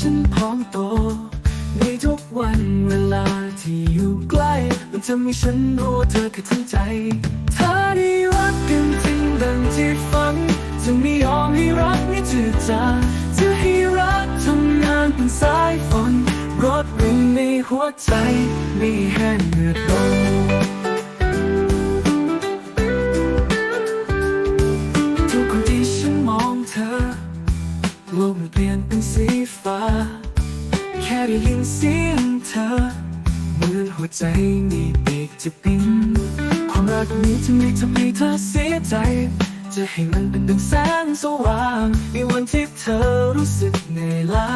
ฉันพร้อมโต ในทุกวันเวลาที่อยู่ใกล้ มันจะมีฉันรู้เธอคือทั้งใจถ้าได้รักกันจริงดังที่ฝัน จะไม่ยอมให้รักนี้จืดจางจะให้รักทำงานเป็นสายฝนรดรินในหัวใจไม่แห้งเหือดลง โลกมันเปลี่ยนเป็นสีฟ้า แค่ได้ยินเสียงเธอเหมือนหัวใจนี่เด็กจะปิ้งความรักนี้จะไม่ทำให้เธอเสียใจ จะให้มันเป็นดังแสงสว่างในวันที่เธอรู้สึกเหนื่อยล้า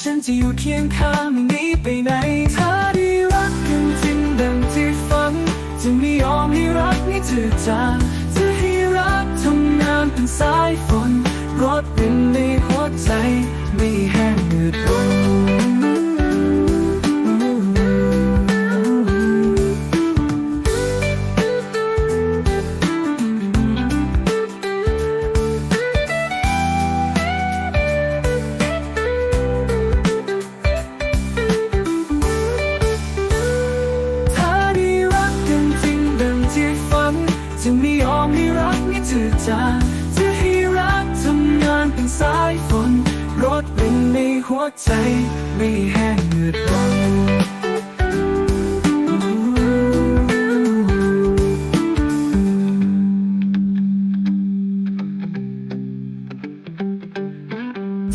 ฉันจะอยู่เคียงข้างม่หนีไปไหนถ้าได้รักกันจริงดังที่ฝัน จะไม่ยอมให้รักนี้จืดจางจะให้รักทำงานเป็นสายฝน รดรินในหัวใจไม่แห้งเหือดลงถ้าได้รักกันจริงดังที่ฝันจะไม่ยอมให้รักนี้จืดจาง เป็นสายฝนรดรินในหัวใจ ไม่แห้งเหือดลง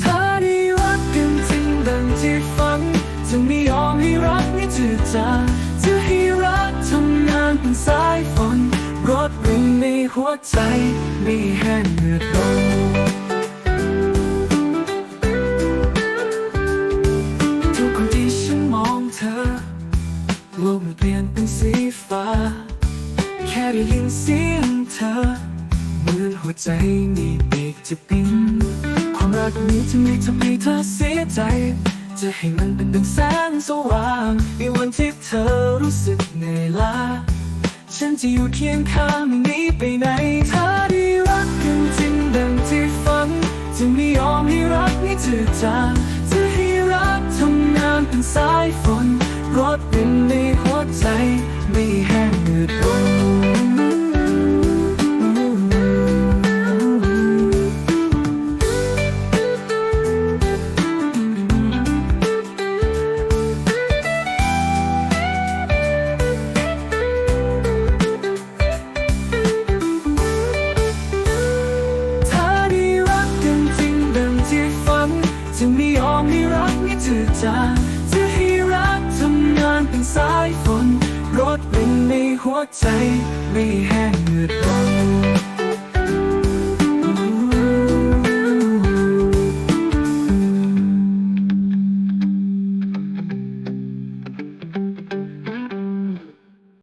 ถ้าได้รักกันจริงดังที่ฝันจะไม่ยอมให้รักนี้จืดจางจะให้รักทำงานเป็นสายฝนรดรินในหัวใจไม่แห้งเหือดลงทุ เป็นสีฟ้า แค่ได้ยินเสียงเธอ เหมือนหัวใจนี่เด็กจะปิ้งความรักนี้จะไม่ทำให้เธอเสียใจ จะให้มันเป็นดังแสงสว่าง ในวันที่เธอรู้สึกเหนื่อยล้า ฉันจะอยู่เคียงข้างม่หนีไปไหนถ้าได้รักกันจริงดังที่ฝัน จะไม่ยอมให้รักนี้จืดจางจะให้รักทำงานเป็นสายฝน จาจะให้รักทำงานเป็นสายฝนรดรินในหัวใจไม่แห้